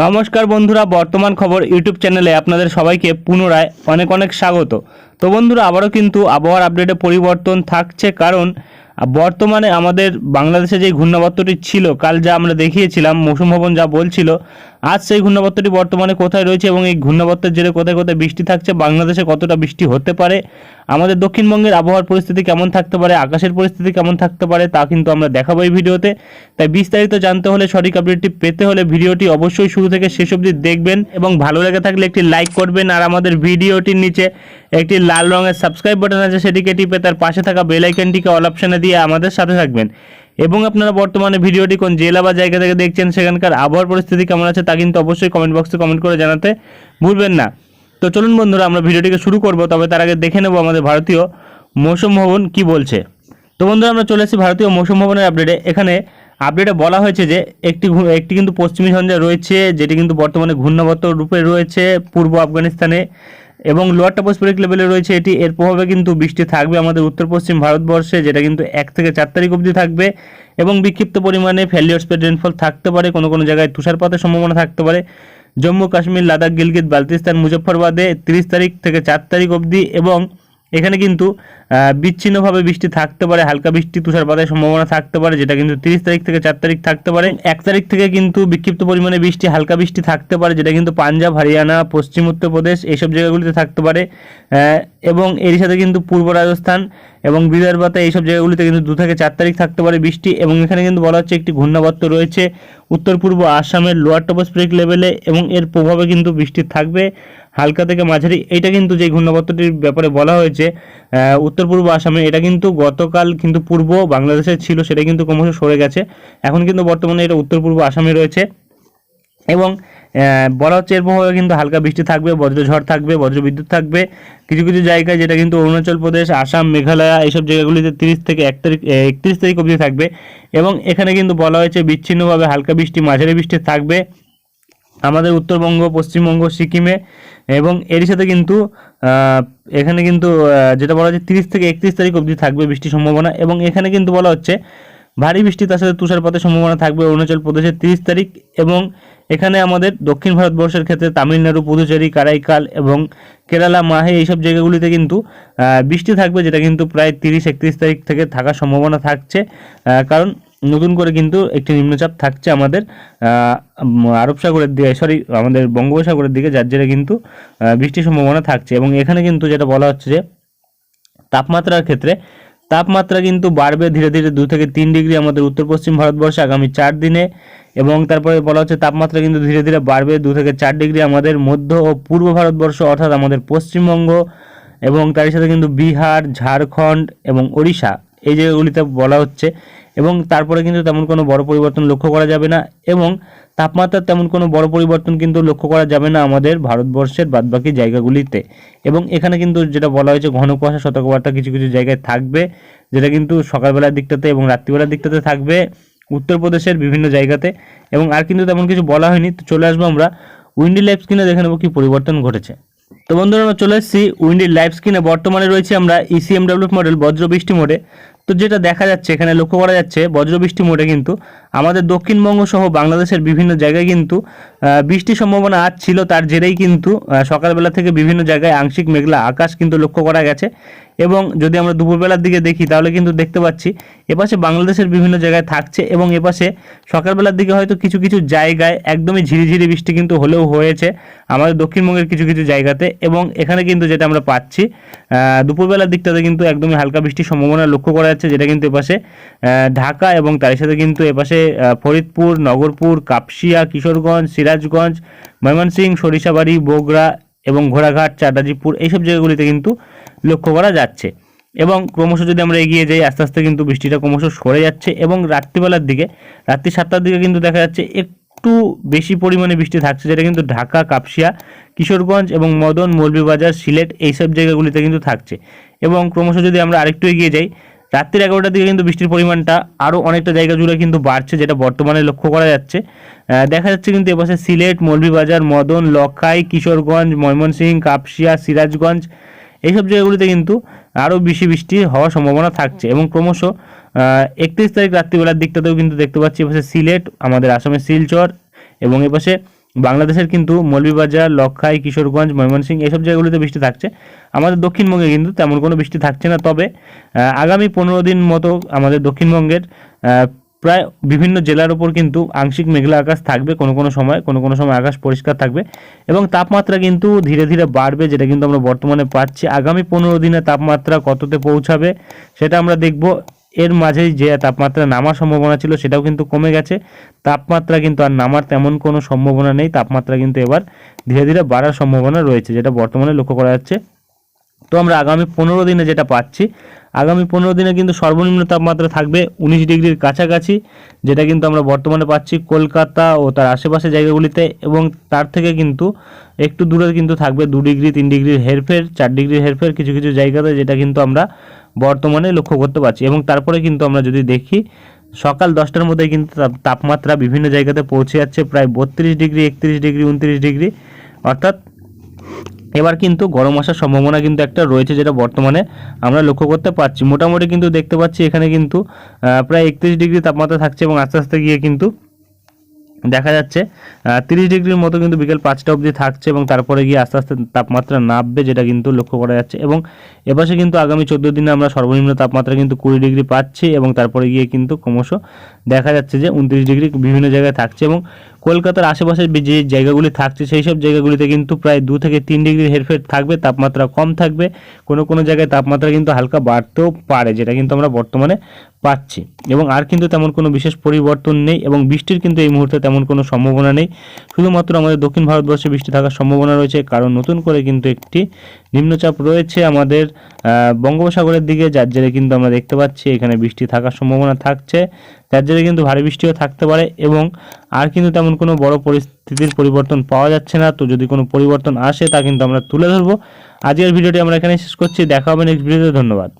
নমস্কার বন্ধুরা, বর্তমান খবর ইউটিউব চ্যানেলে আপনাদের সবাইকে পুনরায় অনেক অনেক স্বাগত। তো বন্ধুরা, আবারও কিন্তু আবহাওয়ার আপডেটে পরিবর্তন থাকছে কারণ বর্তমানে আমাদের বাংলাদেশে যে ঘূর্ণাবর্তটি ছিল, কাল যা আমরা দেখিয়েছিলাম, মৌসুম ভবন যা বলছিল আজ সেই ঘূর্ণাবর্তটি বর্তমানে কোথায় রয়েছে এবং এই ঘূর্ণাবর্তের জেরে কোথায় কোথায় বৃষ্টি থাকছে, বাংলাদেশে কতটা বৃষ্টি হতে পারে, আমাদের দক্ষিণবঙ্গের আবহাওয়ার পরিস্থিতি কেমন থাকতে পারে, আকাশের পরিস্থিতি কেমন থাকতে পারে তা কিন্তু আমরা দেখাবো এই ভিডিওতে। তাই বিস্তারিত জানতে হলে সঠিক আপডেটটি পেতে হলে ভিডিওটি অবশ্যই শুরু থেকে শেষ অবধি দেখবেন এবং ভালো লেগে থাকলে একটি লাইক করবেন আর আমাদের ভিডিওটির নিচে একটি লাল রঙের সাবস্ক্রাইব বাটন আছে, সেটিকে টিপে তার পাশে থাকা বেল অল অপশনে দিয়ে আমাদের সাথে থাকবেন। এবং আপনারা বর্তমানে ভিডিওটি কোন জেলা বা জায়গা থেকে দেখছেন সেখানকার আবহাওয়ার পরিস্থিতি কেমন আছে তা কিন্তু অবশ্যই কমেন্ট বক্সে কমেন্ট করে জানাতে ভুলবেন না। তো চলুন বন্ধুরা, আমরা ভিডিওটিকে শুরু করব, তবে তার আগে দেখে নেব আমাদের ভারতীয় মৌসুম ভবন কি বলছে। তো বন্ধুরা, আমরা চলে এসেছি ভারতীয় মৌসুম ভবনের আপডেটে এখানে আপডেটে বলা হয়েছে যে একটি একটি কিন্তু পশ্চিমী ঝঞ্ঝা রয়েছে, যেটি কিন্তু বর্তমানে ঘূর্ণাবর্ত রূপে রয়েছে, পূর্ব আফগানিস্তানে। এবং লোয়ার টপোস্ফেরিক লেভেলে রয়েছে, এটি এর প্রভাবে কিন্তু বৃষ্টি থাকবে আমাদের উত্তর পশ্চিম ভারতবর্ষে, যেটা কিন্তু এক থেকে চার তারিখ অবধি থাকবে। এবং বিক্ষিপ্ত পরিমাণে ফেলিওর স্পেড রেনফল থাকতে পারে, কোনো কোনো জায়গায় তুষারপাতের সম্ভাবনা থাকতে পারে। জম্মু কাশ্মীর লাদাখ, গিলগিত বালতিস্তান মুজফ্ফরবাদে তিরিশ তারিখ থেকে চার তারিখ অবধি এবং এখানে কিন্তু বিচ্ছিন্নভাবে বৃষ্টি থাকতে পারে, হালকা বৃষ্টি, তুষারপাতের সম্ভাবনা থাকতে পারে, যেটা কিন্তু তিরিশ তারিখ থেকে চার তারিখ থাকতে পারে। এক তারিখ থেকে কিন্তু বিক্ষিপ্ত পরিমাণে বৃষ্টি, হালকা বৃষ্টি থাকতে পারে, যেটা কিন্তু পাঞ্জাব, হরিয়ানা, পশ্চিম উত্তরপ্রদেশ এইসব জায়গাগুলিতে থাকতে পারে। এবং এর সাথে কিন্তু পূর্ব রাজস্থান এবং বিদর্ভাতে এইসব জায়গাগুলিতে কিন্তু দু থেকে চার তারিখ থাকতে পারে বৃষ্টি এবং এখানে কিন্তু বলা হচ্ছে একটি ঘূর্ণাবর্ত রয়েছে উত্তর পূর্ব আসামের লোয়ার টপোস্ফেরিক লেভেলে এবং এর প্রভাবে কিন্তু বৃষ্টি থাকবে হালকা থেকে মাঝারি। এটা কিন্তু যে ঘূর্ণাবর্তটির ব্যাপারে বলা হয়েছে উত্তর পূর্ব আসামে এটা কিন্তু গতকাল কিন্তু পূর্ব বাংলাদেশে ছিল, সেটা কিন্তু ক্রমশ সরে গেছে। এখন কিন্তু বর্তমানে এটা উত্তর পূর্ব আসামে রয়েছে এবং বলা হচ্ছে এর প্রভাবে কিন্তু হালকা বৃষ্টি থাকবে বজ্রঝড় থাকবে বজ্রবিদ্যুৎ থাকবে। কিছু কিছু জায়গায় যেটা কিন্তু অরুণাচল প্রদেশ, আসাম, মেঘালয় এইসব জায়গাগুলিতে তিরিশ থেকে এক তারিখ একত্রিশ তারিখ অবধি থাকবে। এবং এখানে কিন্তু বলা হয়েছে বিচ্ছিন্নভাবে হালকা বৃষ্টি, মাঝারি বৃষ্টি থাকবে। আমাদের উত্তরবঙ্গ, পশ্চিমবঙ্গ, সিকিমে এবং এরই সাথে কিন্তু এখানে কিন্তু যেটা বলা হচ্ছে তিরিশ থেকে একত্রিশ তারিখ অবধি থাকবে বৃষ্টির সম্ভাবনা। এবং এখানে কিন্তু বলা হচ্ছে ভারী বৃষ্টি তার সাথে তুষারপাতের সম্ভাবনা থাকবে অরুণাচল প্রদেশের তিরিশ তারিখ এবং এখানে আমাদের দক্ষিণ ভারতবর্ষের ক্ষেত্রে তামিলনাড়ু, পুদুচেরি, কারাইকাল এবং কেরালা, মাহে এইসব জায়গাগুলিতে কিন্তু বৃষ্টি থাকবে যেটা কিন্তু প্রায় তিরিশ, একত্রিশ তারিখ থেকে থাকার সম্ভাবনা থাকছে। কারণ নতুন করে কিন্তু একটি নিম্নচাপ থাকছে আমাদের আরব সাগরের দিকে সরি আমাদের বঙ্গোপসাগরের দিকে, যার জেরে কিন্তু বৃষ্টির সম্ভাবনা থাকছে। এবং এখানে কিন্তু যেটা বলা হচ্ছে যে, তাপমাত্রার ক্ষেত্রে তাপমাত্রা কিন্তু বাড়বে ধীরে ধীরে দু থেকে তিন ডিগ্রি আমাদের উত্তর পশ্চিম ভারতবর্ষে আগামী চার দিনে এবং তারপরে বলা হচ্ছে তাপমাত্রা কিন্তু ধীরে ধীরে বাড়বে দু থেকে চার ডিগ্রি আমাদের মধ্য ও পূর্ব ভারতবর্ষ অর্থাৎ আমাদের পশ্চিমবঙ্গ এবং তার সাথে কিন্তু বিহার, ঝাড়খণ্ড এবং ওড়িশা। এই জায়গাগুলিতে বলা হচ্ছে, এবং তারপরে কিন্তু তেমন কোনো বড় পরিবর্তন লক্ষ্য করা যাবে না, এবং তাপমাত্রার তেমন কোনো বড় পরিবর্তন কিন্তু লক্ষ্য করা যাবে না আমাদের ভারতবর্ষের বাদবাকি জায়গাগুলিতে। এবং এখানে কিন্তু যেটা বলা হয়েছে, ঘন কুয়াশা সতর্কবার্তা কিছু কিছু জায়গায় থাকবে, যেটা কিন্তু সকালবেলার দিকটাতে এবং রাত্রিবেলার দিকটাতে থাকবে, উত্তরপ্রদেশের বিভিন্ন জায়গাতে। এবং আর কিন্তু তেমন কিছু বলা হয়নি, তো চলে আসব আমরা উইন্ডি লাইফ স্ক্রিনে, দেখে নেব কি পরিবর্তন ঘটেছে। তো বন্ধুরা, আমরা চলে এসেছি উইন্ডি লাইভ স্ক্রিনে, বর্তমানে রয়েছে আমরা E ইসিএমডাব্লিউ মডেল বজ্রবৃষ্টি মোডে। তো যেটা দেখা যাচ্ছে, এখানে লক্ষ্য করা যাচ্ছে, বজ্রবৃষ্টি মোটে কিন্তু আমাদের দক্ষিণবঙ্গ সহ বাংলাদেশের বিভিন্ন জায়গায় কিন্তু বৃষ্টির সম্ভাবনা আজ ছিল তার জেরেই কিন্তু সকালবেলা থেকে বিভিন্ন জায়গায় আংশিক মেঘলা আকাশ কিন্তু লক্ষ্য করা গেছে। এবং যদি আমরা দুপুরবেলার দিকে দেখি, তাহলে কিন্তু দেখতে পাচ্ছি এপাশে বাংলাদেশের বিভিন্ন জায়গায় থাকছে এবং এপাশে সকালবেলার দিকে হয়তো কিছু কিছু জায়গায় একদমই ঝিরিঝিরি বৃষ্টি কিন্তু হলেও হয়েছে আমাদের দক্ষিণবঙ্গের কিছু কিছু জায়গাতে এবং এখানে কিন্তু যেটা আমরা পাচ্ছি দুপুরবেলার দিকটাতে কিন্তু একদমই হালকা বৃষ্টির সম্ভাবনা লক্ষ্য করা যাচ্ছে, যেটা কিন্তু এপাশে ঢাকা এবং তার সাথে কিন্তু এপাশে ফরিদপুর, নগরপুর, কাপসিয়া, কিশোরগঞ্জ, সিরাজগঞ্জ, ময়মনসিংহ, সরিষাবাড়ি, বগুড়া এবং ঘোড়াঘাট চাটাজিপুর এইসব জায়গাগুলিতে কিন্তু লক্ষ্য করা যাচ্ছে। এবং ক্রমশ যদি আমরা এগিয়ে যাই, আস্তে আস্তে কিন্তু বৃষ্টিটা ক্রমশ সরে যাচ্ছে এবং রাত্রিবেলার দিকে, রাত্রি সাতটার দিকে কিন্তু দেখা যাচ্ছে একটু বেশি পরিমাণে বৃষ্টি থাকছে, যেটা কিন্তু ঢাকা, কাপসিয়া, কিশোরগঞ্জ এবং মদন, মৌলভীবাজার, সিলেট এইসব জায়গাগুলিতে কিন্তু থাকছে। এবং ক্রমশ যদি আমরা আরেকটু এগিয়ে যাই রাত্রির এগারোটার দিকে কিন্তু বৃষ্টির পরিমাণটা আরও অনেকটা জায়গা জুড়ে কিন্তু বাড়ছে, যেটা বর্তমানে লক্ষ্য করা যাচ্ছে। দেখা যাচ্ছে কিন্তু এপাশে সিলেট, মৌলভীবাজার, মদন, লখাই, কিশোরগঞ্জ, ময়মনসিংহ, কাপসিয়া, সিরাজগঞ্জ এইসব জায়গাগুলিতে কিন্তু আরও বেশি বৃষ্টি হওয়ার সম্ভাবনা থাকছে এবং ক্রমশ একত্রিশ তারিখ রাত্রিবেলার দিকটাতেও কিন্তু দেখতে পাচ্ছি এপাশে সিলেট, আমাদের আসামের শিলচর এবং এপাশে বাংলাদেশের কিন্তু মৌলভীবাজার, লক্ষাই, কিশোরগঞ্জ, ময়মনসিংহ এসব জায়গাগুলিতে বৃষ্টি থাকছে। আমাদের দক্ষিণবঙ্গে কিন্তু তেমন কোনো বৃষ্টি থাকছে না, তবে আগামী পনেরো দিন মতো আমাদের দক্ষিণবঙ্গের প্রায় বিভিন্ন জেলার ওপর কিন্তু আংশিক মেঘলা আকাশ থাকবে কোনো কোনো সময়, কোনো কোনো সময় আকাশ পরিষ্কার থাকবে এবং তাপমাত্রা কিন্তু ধীরে ধীরে বাড়বে যেটা কিন্তু আমরা বর্তমানে পাচ্ছি। আগামী পনেরো দিনে তাপমাত্রা কততে পৌঁছাবে সেটা আমরা দেখব। এর মাঝেই যে তাপমাত্রা নামার সম্ভাবনা ছিল সেটাও কিন্তু কমে গেছে। তাপমাত্রা কিন্তু আর নামার তেমন কোনো সম্ভাবনা নেই। তাপমাত্রা কিন্তু এবার ধীরে ধীরে বাড়ার সম্ভাবনা রয়েছে, যেটা বর্তমানে লক্ষ্য করা যাচ্ছে। তো আমরা আগামী পনেরো দিনে যেটা পাচ্ছি, আগামী পনেরো দিনে কিন্তু সর্বনিম্ন তাপমাত্রা থাকবে উনিশ ডিগ্রির কাছাকাছি, যেটা কিন্তু আমরা বর্তমানে পাচ্ছি কলকাতা ও তার আশেপাশে জায়গাগুলিতে এবং তার থেকে কিন্তু একটু দূরে কিন্তু থাকবে দু ডিগ্রি, তিন ডিগ্রির হেরফের, চার ডিগ্রির হেরফের কিছু কিছু জায়গাতে যেটা কিন্তু আমরা বর্তমানে লক্ষ্য করতে পারছি এবং তারপরে কিন্তু আমরা যদি দেখি, সকাল দশটার মধ্যে কিন্তু তাপ- তাপমাত্রা বিভিন্ন জায়গাতে পৌঁছে যাচ্ছে প্রায় বত্রিশ ডিগ্রি, একত্রিশ ডিগ্রি, উনত্রিশ ডিগ্রি, অর্থাৎ এবার কিন্তু গরম আসার সম্ভাবনা কিন্তু একটা রয়েছে যেটা বর্তমানে আমরা লক্ষ্য করতে পারছি। মোটামুটি কিন্তু দেখতে পাচ্ছি এখানে কিন্তু প্রায় একত্রিশ ডিগ্রি তাপমাত্রা থাকছে এবং আস্তে আস্তে গিয়ে কিন্তু দেখা যাচ্ছে তিরিশ ডিগ্রির মতো কিন্তু বিকেল পাঁচটা অবধি থাকছে এবং তারপরে গিয়ে আস্তে আস্তে তাপমাত্রা নামবে যেটা কিন্তু লক্ষ্য করা যাচ্ছে এবং এপাশে কিন্তু আগামী চোদ্দ দিনে আমরা সর্বনিম্ন তাপমাত্রা কিন্তু কুড়ি ডিগ্রি পাচ্ছি এবং তারপরে গিয়ে কিন্তু ক্রমশ দেখা যাচ্ছে যে উনত্রিশ ডিগ্রি বিভিন্ন জায়গায় থাকছে এবং কলকাতার আশেপাশের যে জায়গাগুলি থাকছে, সেই সব জায়গাগুলিতে কিন্তু প্রায় দু থেকে তিন ডিগ্রি হেরফের থাকবে, তাপমাত্রা কম থাকবে। কোনো কোনো জায়গায় তাপমাত্রা কিন্তু হালকা বাড়তেও পারে, যেটা কিন্তু আমরা বর্তমানে পাচ্ছি। এবং আর কিন্তু তেমন কোনো বিশেষ পরিবর্তন নেই এবং বৃষ্টির কিন্তু এই মুহূর্তে তেমন কোনো সম্ভাবনা নেই। শুধুমাত্র আমাদের দক্ষিণ ভারতবর্ষে বৃষ্টি থাকার সম্ভাবনা রয়েছে, কারণ নতুন করে কিন্তু একটি নিম্নচাপ রয়েছে আমাদের বঙ্গোপসাগরের দিকে, যার জেরে কিন্তু আমরা দেখতে পাচ্ছি এখানে বৃষ্টি থাকার সম্ভাবনা থাকছে, যার জেরে কিন্তু ভারী বৃষ্টিও থাকতে পারে এবং আর কিন্তু তেমন কোনো বড় পরিস্থিতির পরিবর্তন পাওয়া যাচ্ছে না। তো যদি কোনো পরিবর্তন আসে তা কিন্তু আমরা তুলে ধরবো। আজকের ভিডিওটি আমরা এখানে শেষ করছি। দেখা হবে নেক্সট ভিডিওতে ধন্যবাদ।